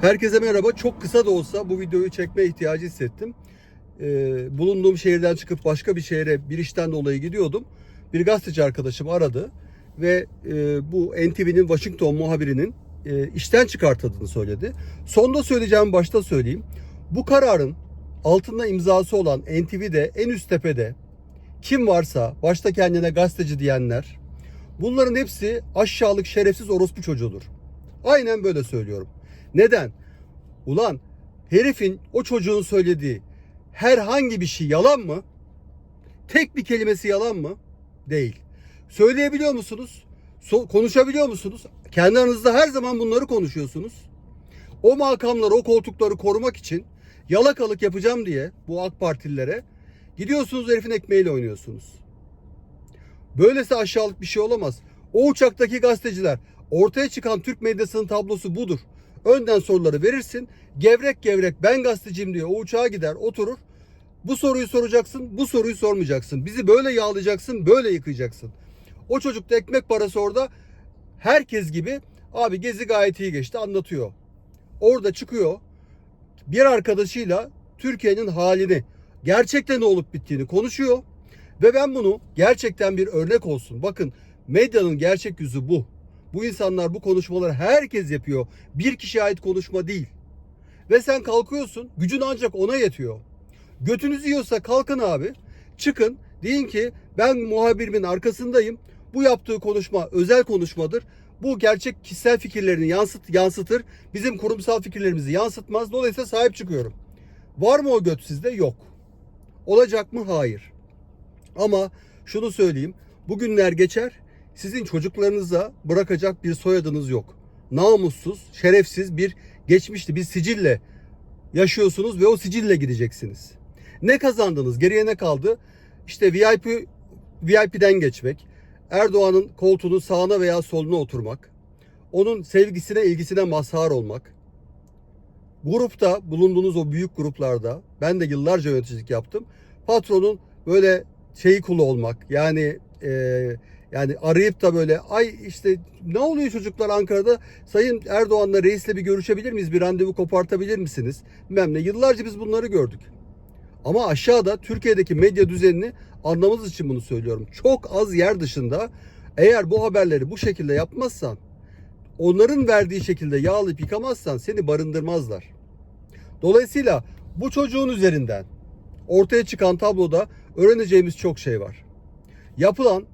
Herkese merhaba. Çok kısa da olsa bu videoyu çekme ihtiyacı hissettim. Ee, bulunduğum şehirden çıkıp başka bir şehre bir işten dolayı gidiyordum. Bir gazeteci arkadaşım aradı ve e, bu NTV'nin Washington muhabirinin e, işten çıkartıldığını söyledi. Sonda söyleyeceğim başta söyleyeyim. Bu kararın altında imzası olan NTV'de en üst tepede kim varsa başta kendine gazeteci diyenler bunların hepsi aşağılık şerefsiz orospu çocuğudur. Aynen böyle söylüyorum. Neden? Ulan herifin o çocuğun söylediği herhangi bir şey yalan mı? Tek bir kelimesi yalan mı? Değil. Söyleyebiliyor musunuz? So- konuşabiliyor musunuz? Kendi aranızda her zaman bunları konuşuyorsunuz. O makamları, o koltukları korumak için yalakalık yapacağım diye bu AK Partililere gidiyorsunuz herifin ekmeğiyle oynuyorsunuz. Böylesi aşağılık bir şey olamaz. O uçaktaki gazeteciler ortaya çıkan Türk medyasının tablosu budur. Önden soruları verirsin. Gevrek gevrek ben gazeteciyim diyor. O uçağa gider oturur. Bu soruyu soracaksın, bu soruyu sormayacaksın. Bizi böyle yağlayacaksın, böyle yıkayacaksın. O çocuk da ekmek parası orada herkes gibi abi gezi gayet iyi geçti anlatıyor. Orada çıkıyor bir arkadaşıyla Türkiye'nin halini, gerçekten ne olup bittiğini konuşuyor. Ve ben bunu gerçekten bir örnek olsun. Bakın medyanın gerçek yüzü bu. Bu insanlar bu konuşmaları herkes yapıyor. Bir kişiye ait konuşma değil. Ve sen kalkıyorsun gücün ancak ona yetiyor. Götünüz yiyorsa kalkın abi. Çıkın deyin ki ben muhabirimin arkasındayım. Bu yaptığı konuşma özel konuşmadır. Bu gerçek kişisel fikirlerini yansıt, yansıtır. Bizim kurumsal fikirlerimizi yansıtmaz. Dolayısıyla sahip çıkıyorum. Var mı o göt sizde? Yok. Olacak mı? Hayır. Ama şunu söyleyeyim. Bugünler geçer. Sizin çocuklarınıza bırakacak bir soyadınız yok. Namussuz, şerefsiz bir geçmişti, bir sicille yaşıyorsunuz ve o sicille gideceksiniz. Ne kazandınız? Geriye ne kaldı? İşte VIP VIP'den geçmek, Erdoğan'ın koltuğunun sağına veya soluna oturmak, onun sevgisine, ilgisine mazhar olmak. Grupta bulunduğunuz o büyük gruplarda ben de yıllarca yöneticilik yaptım. Patronun böyle şeyi kulu olmak. Yani e, yani arayıp da böyle ay işte ne oluyor çocuklar Ankara'da Sayın Erdoğan'la reisle bir görüşebilir miyiz? Bir randevu kopartabilir misiniz? Bilmem ne. Yıllarca biz bunları gördük. Ama aşağıda Türkiye'deki medya düzenini anlamamız için bunu söylüyorum. Çok az yer dışında eğer bu haberleri bu şekilde yapmazsan onların verdiği şekilde yağlayıp yıkamazsan seni barındırmazlar. Dolayısıyla bu çocuğun üzerinden ortaya çıkan tabloda öğreneceğimiz çok şey var. Yapılan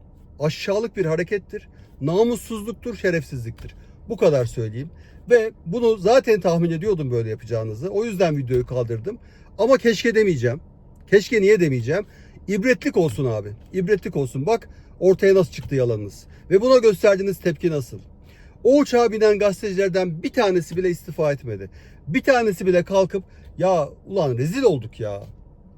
aşağılık bir harekettir. Namussuzluktur, şerefsizliktir. Bu kadar söyleyeyim. Ve bunu zaten tahmin ediyordum böyle yapacağınızı. O yüzden videoyu kaldırdım. Ama keşke demeyeceğim. Keşke niye demeyeceğim? İbretlik olsun abi. İbretlik olsun. Bak ortaya nasıl çıktı yalanınız. Ve buna gösterdiğiniz tepki nasıl? O uçağa binen gazetecilerden bir tanesi bile istifa etmedi. Bir tanesi bile kalkıp ya ulan rezil olduk ya.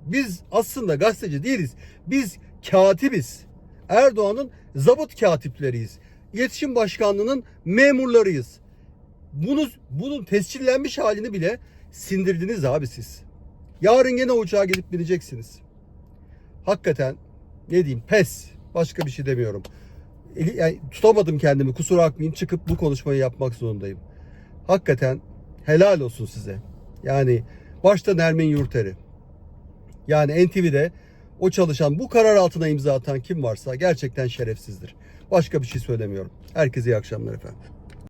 Biz aslında gazeteci değiliz. Biz katibiz. Erdoğan'ın zabıt katipleriyiz. İletişim Başkanlığı'nın memurlarıyız. Bunu, bunun tescillenmiş halini bile sindirdiniz abi siz. Yarın gene uçağa gelip bineceksiniz. Hakikaten ne diyeyim pes. Başka bir şey demiyorum. Yani tutamadım kendimi kusura bakmayın çıkıp bu konuşmayı yapmak zorundayım. Hakikaten helal olsun size. Yani başta Nermin Yurteri. Yani NTV'de o çalışan bu karar altına imza atan kim varsa gerçekten şerefsizdir. Başka bir şey söylemiyorum. Herkese iyi akşamlar efendim.